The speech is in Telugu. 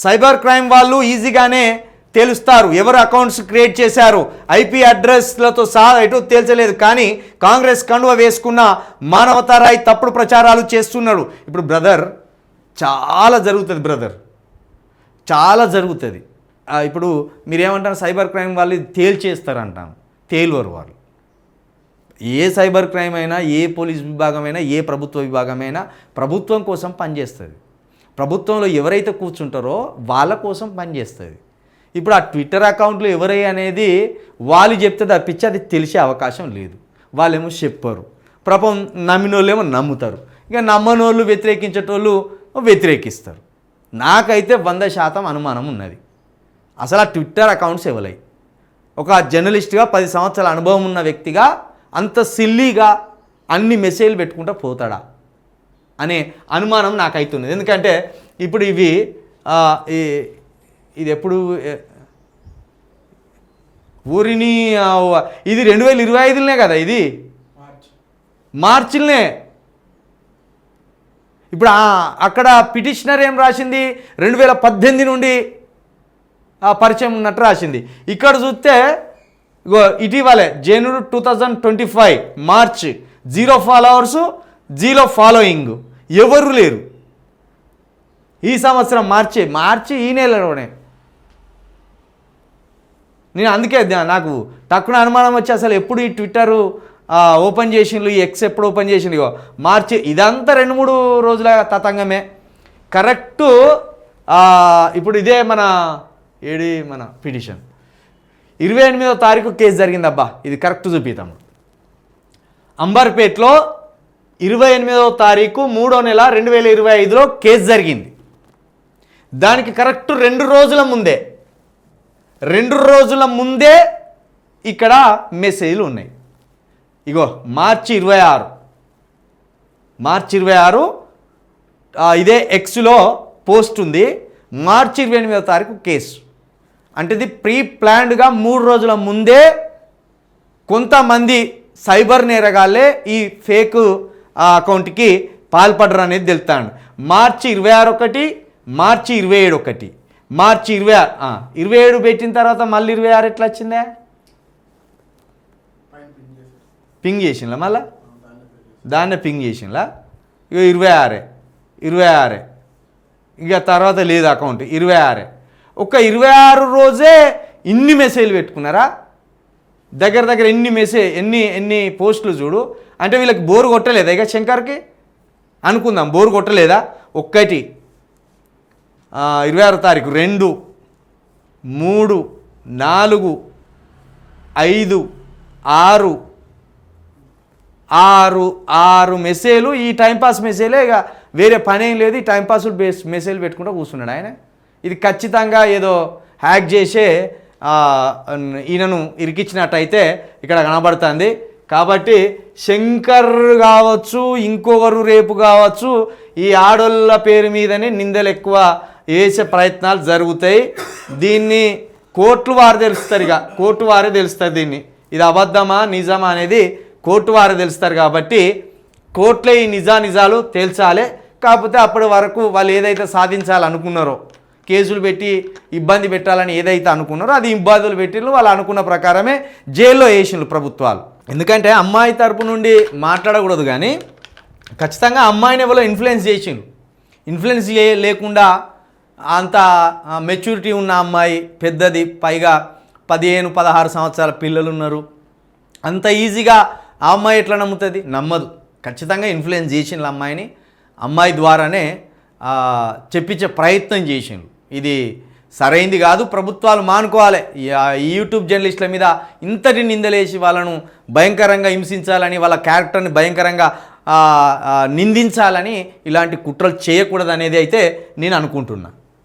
సైబర్ క్రైమ్ వాళ్ళు ఈజీగానే తెలుస్తారు. ఎవరు అకౌంట్స్ క్రియేట్ చేశారు? ఐపీ అడ్రస్లతో సహా ఎటు తేల్చలేదు. కానీ కాంగ్రెస్ కండువ వేసుకున్న మానవతారాయి తప్పుడు ప్రచారాలు చేస్తున్నాడు. ఇప్పుడు బ్రదర్ చాలా జరుగుతుంది బ్రదర్. చాలా జరుగుతుంది. ఇప్పుడు మీరేమంటారు? సైబర్ క్రైమ్ వాళ్ళు తేల్చేస్తారంటాను. తేలువరు వాళ్ళు. ఏ సైబర్ క్రైమ్ అయినా ఏ పోలీస్ విభాగమైనా ఏ ప్రభుత్వ విభాగమైనా ప్రభుత్వం కోసం పనిచేస్తుంది. ప్రభుత్వంలో ఎవరైతే కూర్చుంటారో వాళ్ళ కోసం పనిచేస్తుంది ఇప్పుడు ఆ ట్విట్టర్ అకౌంట్లు ఎవరై అనేది వాళ్ళు చెప్తే తప్పించి అది తెలిసే అవకాశం లేదు. వాళ్ళేమో చెప్పరు. ప్రపం నమ్మిన వాళ్ళేమో నమ్ముతారు. ఇక నమ్మనోళ్ళు వ్యతిరేకించేటోళ్ళు వ్యతిరేకిస్తారు. నాకైతే వంద శాతం అనుమానం ఉన్నది. అసలు ఆ ట్విట్టర్ అకౌంట్స్ ఎవలై? ఒక జర్నలిస్ట్గా పది సంవత్సరాల అనుభవం ఉన్న వ్యక్తిగా అంత సిల్లీగా అన్ని మెసేజ్లు పెట్టుకుంటూ పోతాడా? అనే అనుమానం నాకైతున్నది. ఎందుకంటే ఇప్పుడు ఇవి ఇది ఎప్పుడు ఊరిని ఇది రెండు వేల ఇరవై ఐదులోనే కదా ఇది? మార్చిల్నే. ఇప్పుడు అక్కడ పిటిషనర్ ఏం రాసింది? రెండు వేల పద్దెనిమిది నుండి పరిచయం ఉన్నట్టు రాసింది. ఇక్కడ చూస్తే ఇటీవలే జనవరి two thousand twenty five March. Zero followers zero following. ఎవరు లేరు. ఈ సంవత్సరం మార్చి మార్చి ఈ నెలలోనే. నేను అందుకే నాకు తక్కువ అనుమానం వచ్చి అసలు ఎప్పుడు ఈ ట్విట్టర్ ఓపెన్ చేసిండ్రు ఈ ఎక్స్ ఎప్పుడు ఓపెన్ చేసిండు ఇగో మార్చి ఇదంతా రెండు మూడు రోజుల తతంగమే. కరెక్టు ఇప్పుడు ఇదే మన ఏడి మన పిటిషన్. ఇరవై ఎనిమిదో తారీఖు కేసు జరిగిందబ్బా. ఇది కరెక్ట్ చూపిద్దాము అంబర్పేట్లో ఇరవై ఎనిమిదవ తారీఖు మూడో నెల రెండు వేల ఇరవై ఐదులో కేసు జరిగింది. దానికి కరెక్ట్ రెండు రోజుల ముందే రెండు రోజుల ముందే ఇక్కడ మెసేజ్లు ఉన్నాయి. ఇగో మార్చి ఇరవై ఆరు. మార్చి ఇరవై ఆరు ఇదే ఎక్స్లో పోస్ట్ ఉంది. మార్చి ఇరవై ఎనిమిదో తారీఖు కేసు. అంటే ఇది ప్రీ ప్లాన్డ్గా మూడు రోజుల ముందే కొంతమంది సైబర్ నేరగాళ్ళే ఈ ఫేక్ ఆ అకౌంట్కి పాల్పడరు అనేది తెలుతాడు. మార్చి ఇరవై ఆరు ఒకటి మార్చి ఇరవై ఏడు ఒకటి మార్చి ఇరవై ఆరు ఇరవై ఏడు పెట్టిన తర్వాత మళ్ళీ ఇరవై ఆరు ఎట్లా వచ్చిందే? పింగ్ చేసిండ్లా మళ్ళా? దాన్నే పింగ్ చేసిండ్లా? ఇక ఇరవై ఆరే ఇరవై ఆరే. ఇక తర్వాత లేదు అకౌంట్ ఇరవై ఆరే. ఒక ఇరవై ఆరు రోజే ఇన్ని మెసేజ్లు పెట్టుకున్నారా? దగ్గర దగ్గర ఎన్ని మెసేజ్ ఎన్ని ఎన్ని పోస్టులు చూడు అంటే వీళ్ళకి బోరు కొట్టలేదా? ఇక శంకర్కి? అనుకుందాం బోరు కొట్టలేదా? ఒక్కటి ఇరవై ఆరో తారీఖు రెండు మూడు నాలుగు ఐదు ఆరు ఆరు ఆరు మెసేజ్లు ఈ టైంపాస్ మెసేజ్లే ఇక వేరే పని ఏం లేదు. ఈ టైంపాస్ బేస్ మెసేజ్ పెట్టుకుంటూ కూర్చున్నాడు ఆయన. ఇది ఖచ్చితంగా ఏదో హ్యాక్ చేసే ఈయనను ఇరికిచ్చినట్టయితే ఇక్కడ కనబడుతుంది. కాబట్టి శంకర్ కావచ్చు ఇంకొకరు రేపు కావచ్చు ఈ ఆడోళ్ళ పేరు మీదనే నిందలు ఎక్కువ వేసే ప్రయత్నాలు జరుగుతాయి. దీన్ని కోర్టు వారు తెలుస్తారు ఇక. కోర్టు వారే తెలుస్తారు దీన్ని. ఇది అబద్ధమా నిజమా అనేది కోర్టు వారే తెలుస్తారు కాబట్టి కోర్టులో ఈ నిజా నిజాలు తేల్చాలి. కాకపోతే అప్పటి వరకు వాళ్ళు ఏదైతే సాధించాలనుకున్నారో కేసులు పెట్టి ఇబ్బంది పెట్టాలని ఏదైతే అనుకున్నారో అది ఇబ్బందులు పెట్టిళ్ళు వాళ్ళు అనుకున్న ప్రకారమే జైల్లో వేసిండ్రు ప్రభుత్వాలు. ఎందుకంటే అమ్మాయి తరపు నుండి మాట్లాడకూడదు కానీ ఖచ్చితంగా అమ్మాయిని ఎవరో ఇన్ఫ్లుయెన్స్ చేసిండు. ఇన్ఫ్లుయెన్స్ లేకుండా అంత మెచ్యూరిటీ ఉన్న అమ్మాయి పెద్దది పైగా పదిహేను పదహారు సంవత్సరాల పిల్లలు ఉన్నారు. అంత ఈజీగా ఆ అమ్మాయి ఎట్లా నమ్ముతుంది? నమ్మదు. ఖచ్చితంగా ఇన్ఫ్లుయెన్స్ చేసిండ్రు అమ్మాయిని. అమ్మాయి ద్వారానే చెప్పించే ప్రయత్నం చేసిండు. ఇది సరైంది కాదు ప్రభుత్వాలు మానుకోవాలి. ఈ యూట్యూబ్ జర్నలిస్టుల మీద ఇంతటి నిందలేసి వాళ్ళను భయంకరంగా హింసించాలని వాళ్ళ క్యారెక్టర్ని భయంకరంగా నిందించాలని ఇలాంటి కుట్రలు చేయకూడదు అనేది అయితే నేను అనుకుంటున్నాను